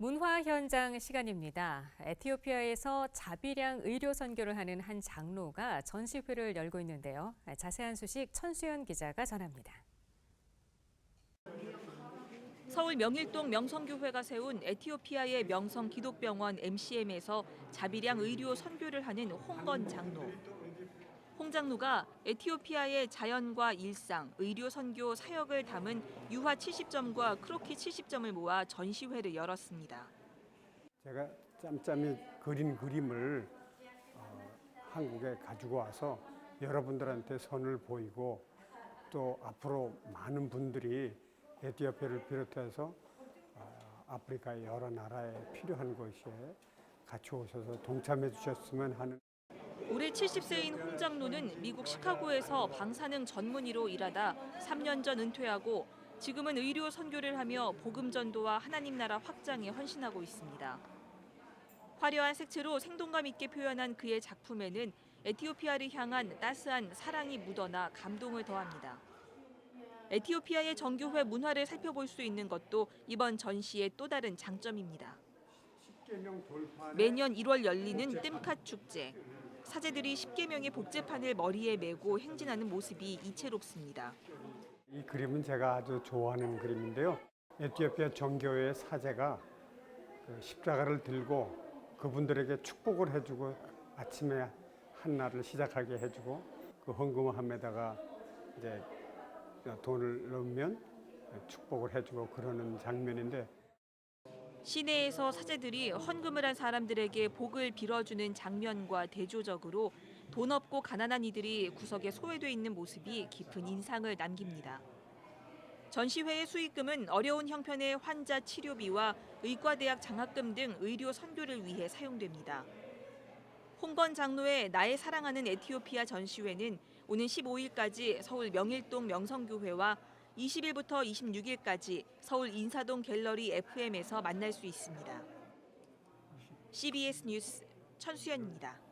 문화 현장 시간입니다. 에티오피아에서 자비량 의료 선교를 하는 한 장로가 전시회를 열고 있는데요. 자세한 소식 천수연 기자가 전합니다. 서울 명일동 명성교회가 세운 에티오피아의 명성 기독병원 MCM에서 자비량 의료 선교를 하는 홍건 장로. 홍 장로가 에티오피아의 자연과 일상, 의료 선교 사역을 담은 유화 70점과 크로키 70점을 모아 전시회를 열었습니다. 제가 짬짬이 그린 그림을 어, 한국에 가지고 와서 여러분들한테 선을 보이고 또 앞으로 많은 분들이 에티오피아를 비롯해서 어, 아프리카 여러 나라에 필요한 곳에 같이 오셔서 동참해 주셨으면 하는 올해 70세인 홍 장로는 미국 시카고에서 방사능 전문의로 일하다 3년 전 은퇴하고 지금은 의료 선교를 하며 복음 전도와 하나님 나라 확장에 헌신하고 있습니다. 화려한 색채로 생동감 있게 표현한 그의 작품에는 에티오피아를 향한 따스한 사랑이 묻어나 감동을 더합니다. 에티오피아의 정교회 문화를 살펴볼 수 있는 것도 이번 전시의 또 다른 장점입니다. 매년 1월 열리는 뜸카 축제. 사제들이 10개명의 복제판을 머리에 메고 행진하는 모습이 이채롭습니다. 이 그림은 제가 아주 좋아하는 그림인데요. 에티오피아 정교회 사제가 그 십자가를 들고 그분들에게 축복을 해주고 아침에 한 날을 시작하게 해주고 그 헌금함에다가 이제 돈을 넣으면 축복을 해주고 그러는 장면인데 시내에서 사제들이 헌금을 한 사람들에게 복을 빌어주는 장면과 대조적으로 돈 없고 가난한 이들이 구석에 소외돼 있는 모습이 깊은 인상을 남깁니다. 전시회의 수익금은 어려운 형편의 환자 치료비와 의과대학 장학금 등 의료 선교를 위해 사용됩니다. 홍건 장로의 나의 사랑하는 에티오피아 전시회는 오는 15일까지 서울 명일동 명성교회와 20일부터 26일까지 서울 인사동 갤러리 FM에서 만날 수 있습니다. CBS 뉴스 천수연입니다.